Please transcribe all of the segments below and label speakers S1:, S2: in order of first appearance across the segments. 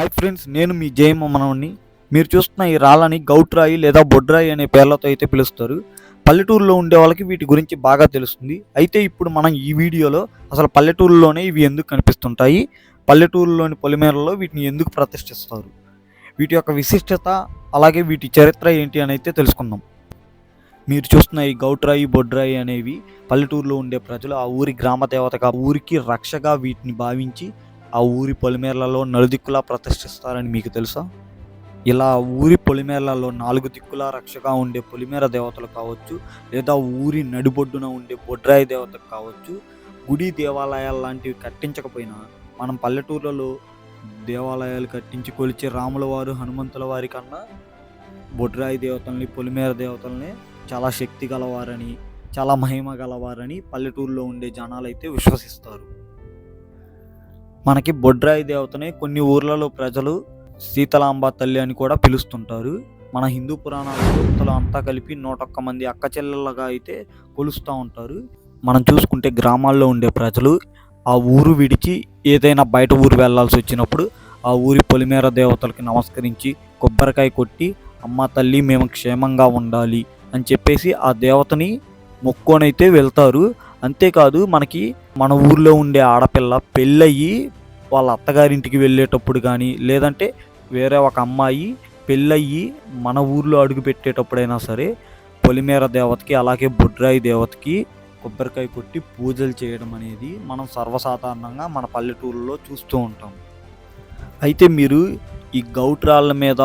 S1: Hi friends నేను మీ జయమ్మ మనవణ్ణి. మీరు చూస్తున్న ఈ రాళ్ళని గౌట్రాయి లేదా బొడ్రాయి అనే పేర్లతో అయితే పిలుస్తారు. పల్లెటూరులో ఉండే వాళ్ళకి వీటి గురించి బాగా తెలుస్తుంది. అయితే ఇప్పుడు మనం ఈ వీడియోలో అసలు పల్లెటూరులోనే ఇవి ఎందుకు కనిపిస్తుంటాయి? పల్లెటూరులోని పొలిమేరలో వీటిని ఎందుకు ప్రతిష్ఠిస్తారు? వీటి యొక్క విశిష్టత అలాగే వీటి చరిత్ర ఏంటి అని అయితే తెలుసుకుందాం. మీరు చూస్తున్న ఈ గౌట్రాయి బొడ్రాయి అనేవి పల్లెటూరులో ఉండే ప్రజలు ఆ ఊరి గ్రామ దేవతగా ఊరికి రక్షగా వీటిని భావించి ఆ ఊరి పొలిమేరలలో నలుదిక్కులా ప్రతిష్ఠిస్తారని మీకు తెలుసా? ఇలా ఊరి పొలిమేరలలో నాలుగు దిక్కులా రక్షగా ఉండే పొలిమేర దేవతలు కావచ్చు లేదా ఊరి నడిబొడ్డున ఉండే బొడ్రాయి దేవతలు కావచ్చు గుడి దేవాలయాలు లాంటివి కట్టించకపోయినా మనం పల్లెటూర్లలో దేవాలయాలు కట్టించి కొలిచే రాముల వారు హనుమంతుల వారి కన్నా బొడ్రాయి దేవతల్ని పొలిమేర దేవతల్ని చాలా శక్తి గలవారని చాలా మహిమ గలవారని పల్లెటూరులో ఉండే జనాలు అయితే విశ్వసిస్తారు. మనకి బొడ్రాయి దేవతని కొన్ని ఊర్లలో ప్రజలు శీతలాంబ తల్లి అని కూడా పిలుస్తుంటారు. మన హిందూ పురాణాలలో అంతా కలిపి నూటొక్క మంది అక్క చెల్లెళ్ళగా అయితే కొలుస్తూ ఉంటారు. మనం చూసుకుంటే గ్రామాల్లో ఉండే ప్రజలు ఆ ఊరు విడిచి ఏదైనా బయట ఊరు వెళ్ళాల్సి వచ్చినప్పుడు ఆ ఊరి పొలిమేర దేవతలకి నమస్కరించి కొబ్బరికాయ కొట్టి అమ్మ తల్లి మేము క్షేమంగా ఉండాలి అని చెప్పేసి ఆ దేవతని మొక్కోనైతే వెళ్తారు. అంతేకాదు మనకి మన ఊర్లో ఉండే ఆడపిల్ల పెళ్ళయి వాళ్ళ అత్తగారింటికి వెళ్ళేటప్పుడు కానీ లేదంటే వేరే ఒక అమ్మాయి పెళ్ళయ్యి మన ఊర్లో అడుగు పెట్టేటప్పుడైనా సరే పొలిమేర దేవతకి అలాగే బొడ్రాయి దేవతకి కొబ్బరికాయ కొట్టి పూజలు చేయడం అనేది మనం సర్వసాధారణంగా మన పల్లెటూరులో చూస్తూ ఉంటాం. అయితే మీరు ఈ గౌట్రాళ్ళ మీద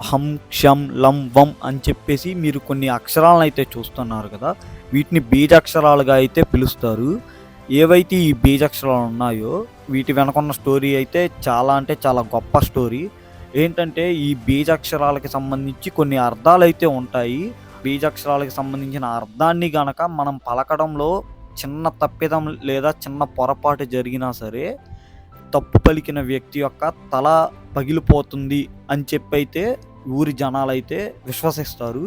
S1: హం క్షం లం వం అని చెప్పేసి మీరు కొన్ని అక్షరాలను అయితే చూస్తున్నారు కదా వీటిని బీజాక్షరాలుగా అయితే పిలుస్తారు. ఏవైతే ఈ బీజాక్షరాలు ఉన్నాయో వీటి వెనకున్న స్టోరీ అయితే చాలా అంటే చాలా గొప్ప స్టోరీ. ఏంటంటే ఈ బీజాక్షరాలకి సంబంధించి కొన్ని అర్థాలు అయితే ఉంటాయి. బీజాక్షరాలకు సంబంధించిన అర్థాన్ని గనక మనం పలకడంలో చిన్న తప్పిదం లేదా చిన్న పొరపాటు జరిగినా సరే తప్పు పలికిన వ్యక్తి యొక్క తల పగిలిపోతుంది అని చెప్పైతే ఊరి జనాలైతే విశ్వసిస్తారు.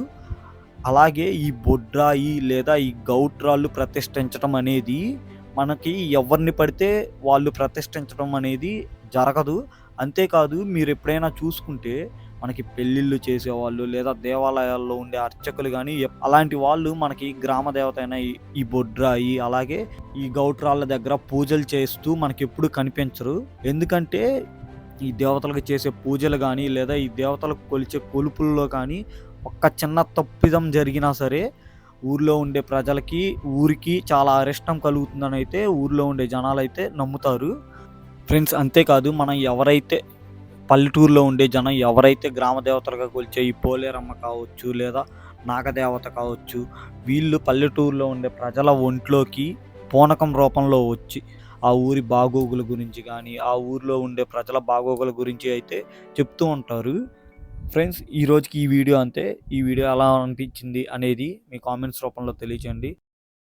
S1: అలాగే ఈ బొడ్రాయి లేదా ఈ గౌట్రాళ్ళు ప్రతిష్ఠించడం అనేది మనకి ఎవరిని పడితే వాళ్ళు ప్రతిష్ఠించడం అనేది జరగదు. అంతేకాదు మీరు ఎప్పుడైనా చూసుకుంటే మనకి పెళ్ళిళ్ళు చేసేవాళ్ళు లేదా దేవాలయాల్లో ఉండే అర్చకులు కానీ అలాంటి వాళ్ళు మనకి గ్రామ దేవత అయిన ఈ- ఈ బొడ్రాయి అలాగే ఈ గౌట్రాళ్ళ దగ్గర పూజలు చేస్తూ మనకి ఎప్పుడు కనిపించరు. ఎందుకంటే ఈ దేవతలకు చేసే పూజలు కానీ లేదా ఈ దేవతలకు కొలిచే కొలుపుల్లో కానీ ఒక్క చిన్న తప్పిదం జరిగినా సరే ఊర్లో ఉండే ప్రజలకి ఊరికి చాలా అరిష్టం కలుగుతుందని అయితే ఊర్లో ఉండే జనాలు అయితే నమ్ముతారు. ఫ్రెండ్స్ అంతేకాదు మనం ఎవరైతే పల్లెటూరులో ఉండే జనం ఎవరైతే గ్రామ దేవతలుగా కొలిచే ఈ పోలేరమ్మ కావచ్చు లేదా నాగదేవత కావచ్చు వీళ్ళు పల్లెటూరులో ఉండే ప్రజల ఒంట్లోకి పూనకం రూపంలో వచ్చి ఆ ఊరి బాగోగుల గురించి కానీ ఆ ఊరిలో ఉండే ప్రజల బాగోగుల గురించి అయితే చెప్తూ ఉంటారు. ఫ్రెండ్స్ ఈ రోజుకి ఈ వీడియో అంతే. ఈ వీడియో ఎలా అనిపించింది అనేది మీ కామెంట్స్ రూపంలో తెలియచేయండి.